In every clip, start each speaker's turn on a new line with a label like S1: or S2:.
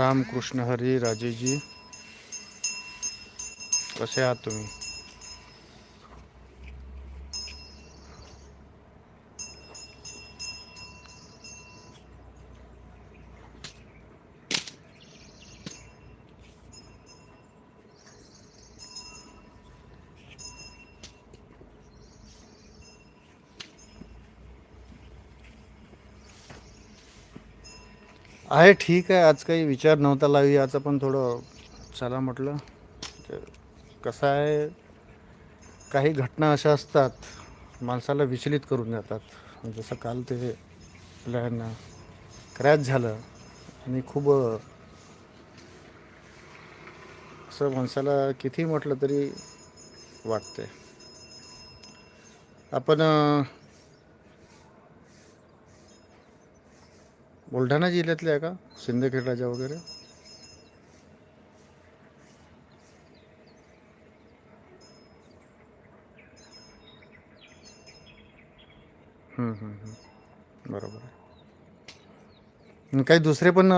S1: रामकृष्ण हरी राजेजी. कसे आहात तुम्ही? आहे ठीक आहे. आज काही विचार नव्हता लावी. आज पण थोडं चला म्हटलं कसं आहे काही घटना अशा असतात माणसाला विचलित करून जातात. जसं काल ते प्लॅन क्रॅच झालं आणि खूप असं माणसाला किती म्हटलं तरी वाटते आपण बुलढाणा जिल्ह्यातले आहे का? सिंदखेड राजा वगैरे? हम्म, हम्म, हम्म. बरोबर आहे. आणि काही दुसरे पण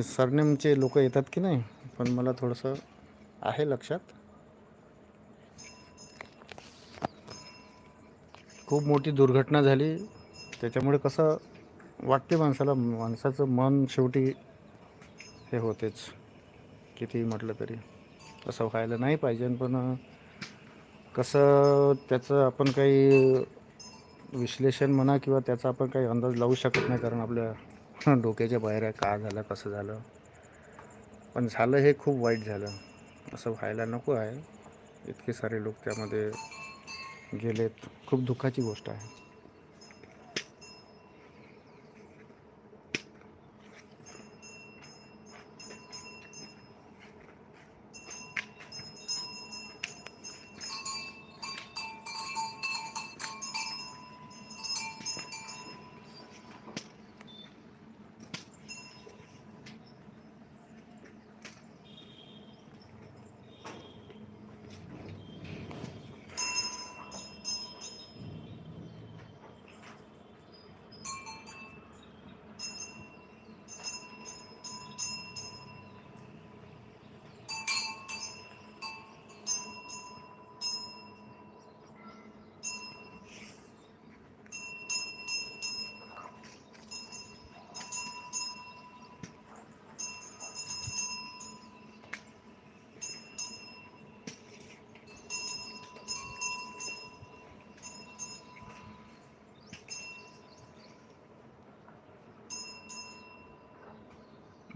S1: सरनेमचे लोक येतात की नाही? पण मला थोडंसं आहे लक्षात. खूप मोठी दुर्घटना झाली. त्याच्यामुळे कसं वाटते माणसाला माणसाचं मन शेवटी हे होतेच. कितीही म्हटलं तरी. तसं व्हायला नाही पाहिजे पण कसं त्याचं आपण काही विश्लेषण म्हणा किंवा त्याचा आपण काही अंदाज लावू शकत नाही कारण आपल्या डोक्याच्या बाहेर आहे का झालं कसं झालं. पण झालं हे खूप वाईट झालं. असं व्हायला नको आहे. इतके सारे लोक त्यामध्ये गेलेत. खूप दुःखाची गोष्ट आहे.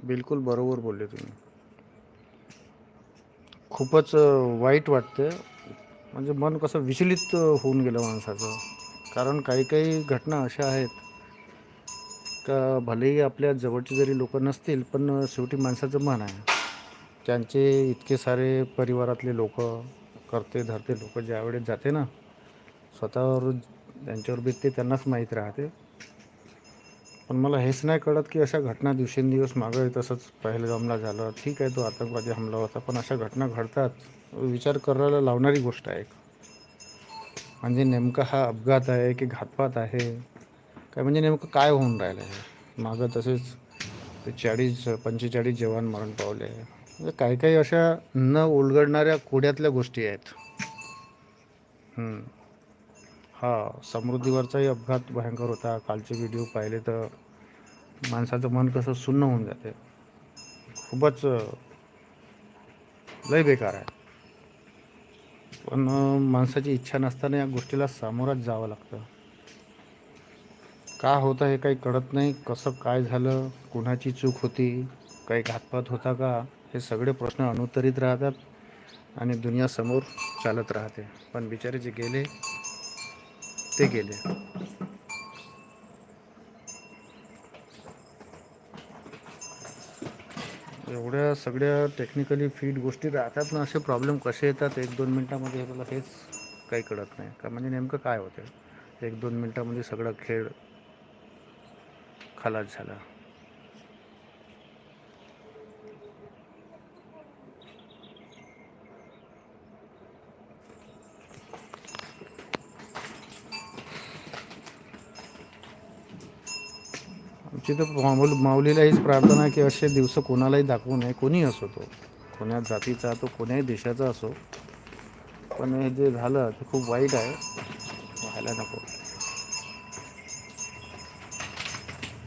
S1: बिलकुल बरोबर बोलले तुम्ही. खूपच वाईट वाटते म्हणजे मन कसं विचलित होऊन गेलं माणसाचं. कारण काही काही घटना अशा आहेत. का भलेही आपल्या जवळचे जरी लोक नसतील पण शेवटी माणसाचं मन आहे. त्यांचे इतके सारे परिवारातले लोक करते धरते लोक ज्यावेळेस जाते ना स्वतःवर त्यांच्यावर बीतते त्यांनाच माहीत राहते. पण मला हेच नाही कळत की अशा घटना दिवसेंदिवस मागं तसंच पहलगामला झालं ठीक आहे तो आतंकवादी हमला होता पण अशा घटना घडतात. विचार करायला लावणारी गोष्ट आहे म्हणजे नेमका हा अपघात आहे की घातपात आहे? काय म्हणजे नेमकं काय होऊन राहिलं आहे मागं तसेच ते चाळीस पंचेचाळीस जवान मरण पावले. म्हणजे काही काही अशा न उलगडणाऱ्या कोड्यातल्या गोष्टी आहेत. हा समृद्धीवरचाही अपघात भयंकर होता. कालचे व्हिडिओ पाहिले तर माणसाचं मन कसं सुन्न होऊन जाते. खूपच लय बेकार आहे. पण माणसाची इच्छा नसताना या गोष्टीला सामोराच जावं लागतं. का होतं हे काही कळत नाही. कसं काय झालं? कुणाची चूक होती? काही घातपात होता का? हे सगळे प्रश्न अनुत्तरित राहतात आणि दुनियासमोर चालत राहते. पण बिचारे जे गेले ते गेले. एवढ्या सगळ्या टेक्निकली फिट गोष्टी राहतात ना असे प्रॉब्लेम कसे येतात? एक दोन मिनटामध्ये हे मला हेच काही कळत नाही. का म्हणजे नेमकं काय होतं? एक दोन मिनटामध्ये सगळा खेळ खलास झाला. तिथं माऊल माऊलीला हीच प्रार्थना आहे की असे दिवस कोणालाही दाखवू नये. कोणी असो तो. कोण्या जातीचा तो कोण्याही देशाचा असो. पण हे जे झालं ते खूप वाईट आहे. व्हायला नको.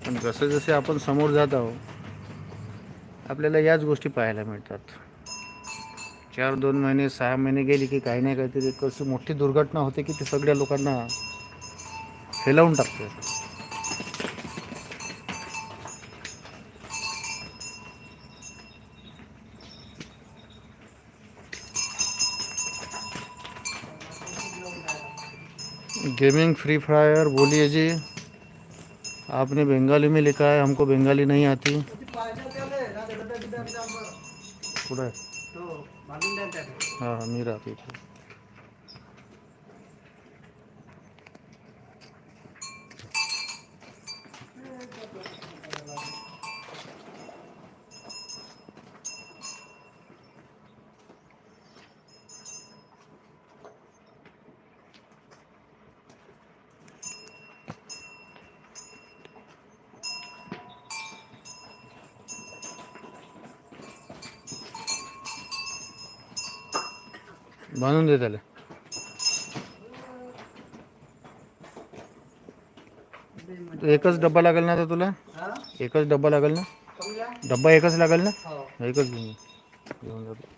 S1: पण जसे जसे आपण समोर जात आहोत आपल्याला याच गोष्टी पाहायला मिळतात. चार दोन महिने सहा महिने गेली की काही नाही काहीतरी कशी मोठी दुर्घटना होते की ते सगळ्या लोकांना हेलावून टाकते गेमिंग फ्री फायर बोलिए जी। आपने बंगाली में लिखा है हमको बंगाली नहीं आती। पूरा हाँ। मीरा मी बांधून दे त्याला एकच डब्बा लागेल ना आता तुला एकच डब्बा लागेल ना डब्बा एकच लागेल ना एकच घेऊन. घेऊन जातो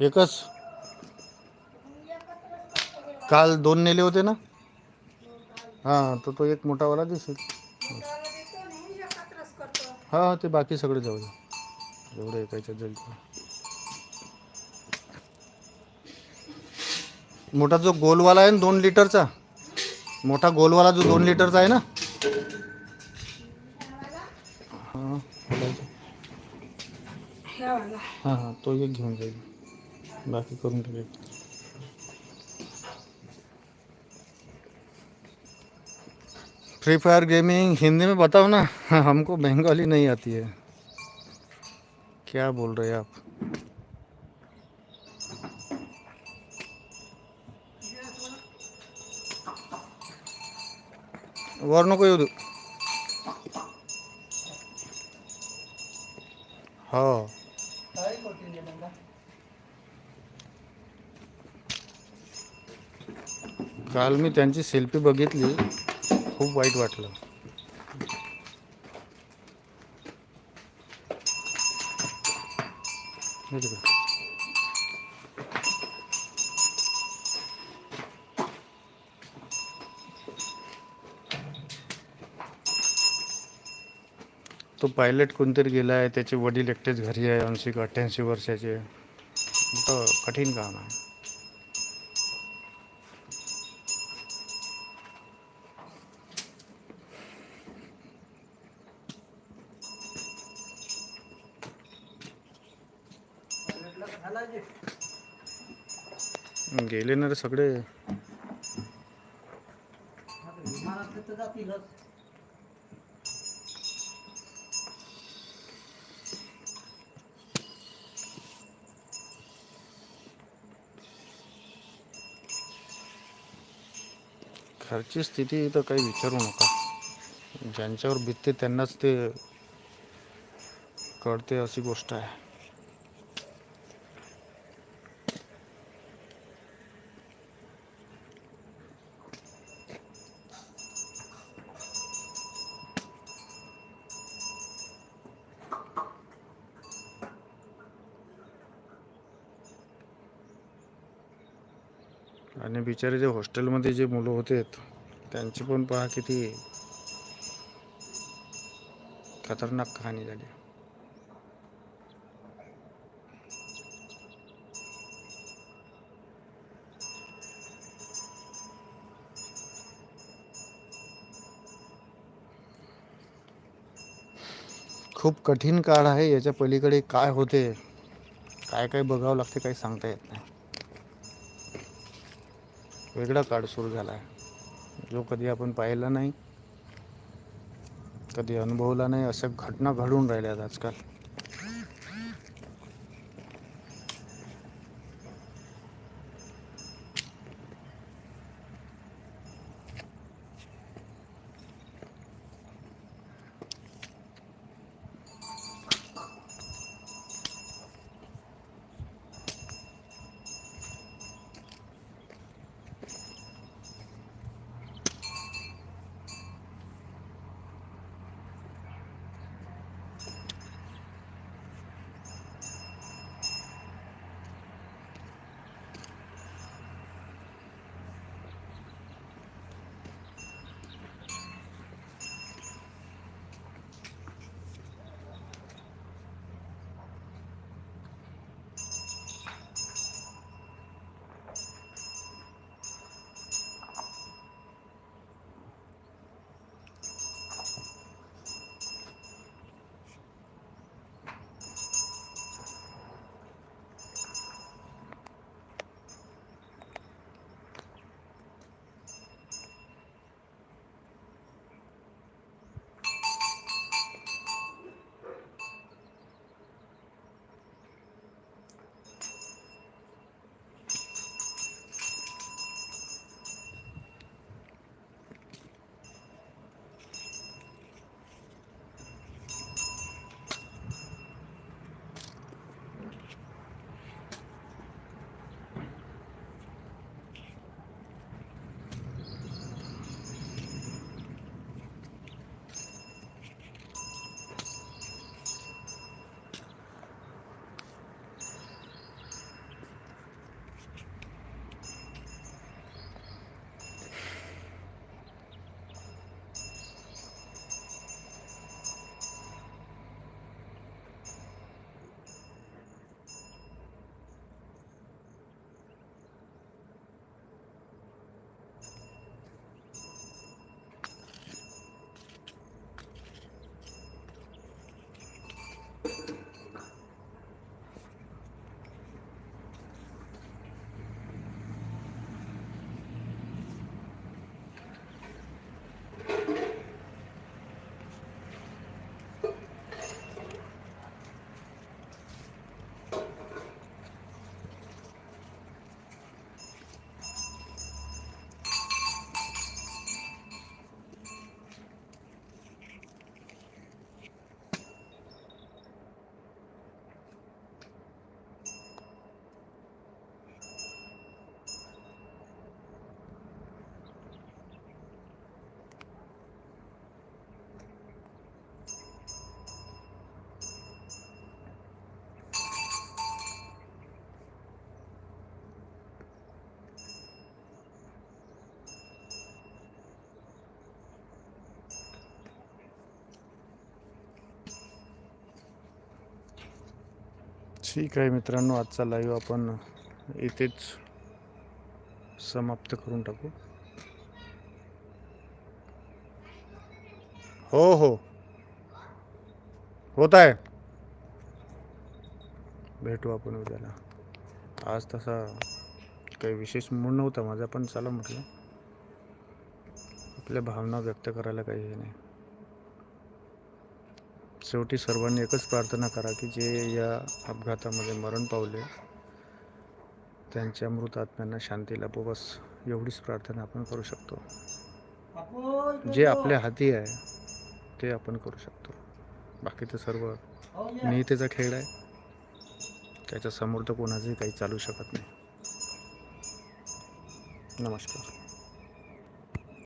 S1: एकच? काल दोन नेले होते ना? हां तर तो एक मोठावाला दिसेल. हां ते बाकी सगळे जाऊ दे. जेवढं एकायच्यात जाईल. मोठा जो गोलवाला आहे ना दोन लिटरचा? मोठा गोलवाला जो दोन लिटरचा आहे ना? हां. हां हां तो एक घेऊन जाईल. बाकी करून फ्री फायर गेमिंग हिंदी में बताओ ना, हमको बंगाली नहीं आती है। क्या बोल रहे हैं आप? वर नको येऊ काल मी त्यांची सेल्फी बघितली. खूप वाईट वाटलं. तो पायलट कोणतरी गेला आहे त्याचे वडील एकटेच घरी आहे ऐंशी अठ्ठ्याऐंशी वर्षाचे. तर कठीण काम आहे. गेले ना रे सगळे. घरची स्थिती तर काही विचारू नका. ज्यांच्यावर बितते त्यांनाच ते कळते अशी गोष्ट आहे. आणि बिचारे जे हॉस्टेलमध्ये जे मुलं होते त्यांची पण पहा किती खतरनाक कहाणी झाली. खूप कठीण काळ आहे याच्या पलीकडे काय होते काय काय बघावं लागते काही सांगता येत नाही. वेगळा काळ सुरू झाला आहे. जो कधी आपण पाहिला नाही कधी अनुभवला नाही अशा घटना घडून राहिल्या आहेत आजकाल. ठीक आहे मित्रांनो आजचा लाईव्ह आपण इथेच समाप्त करून टाकू. हो हो. होत आहे. भेटू आपण उद्याला. आज तसा काही विशेष मूड नव्हता माझा पण चला म्हटलं. आपल्या भावना व्यक्त करायला काही हे नाही. शेवटी सर्वांनी एकच प्रार्थना करा की जे या अपघातामध्ये मरण पावले त्यांच्या मृत आत्म्यांना शांती लाभो. बस एवढीच प्रार्थना आपण करू शकतो. जे आपल्या हाती आहे ते आपण करू शकतो. बाकी तर सर्व नियतीचा खेळ आहे. त्याच्यासमोर तर कोणाचंही काही चालू शकत नाही. नमस्कार.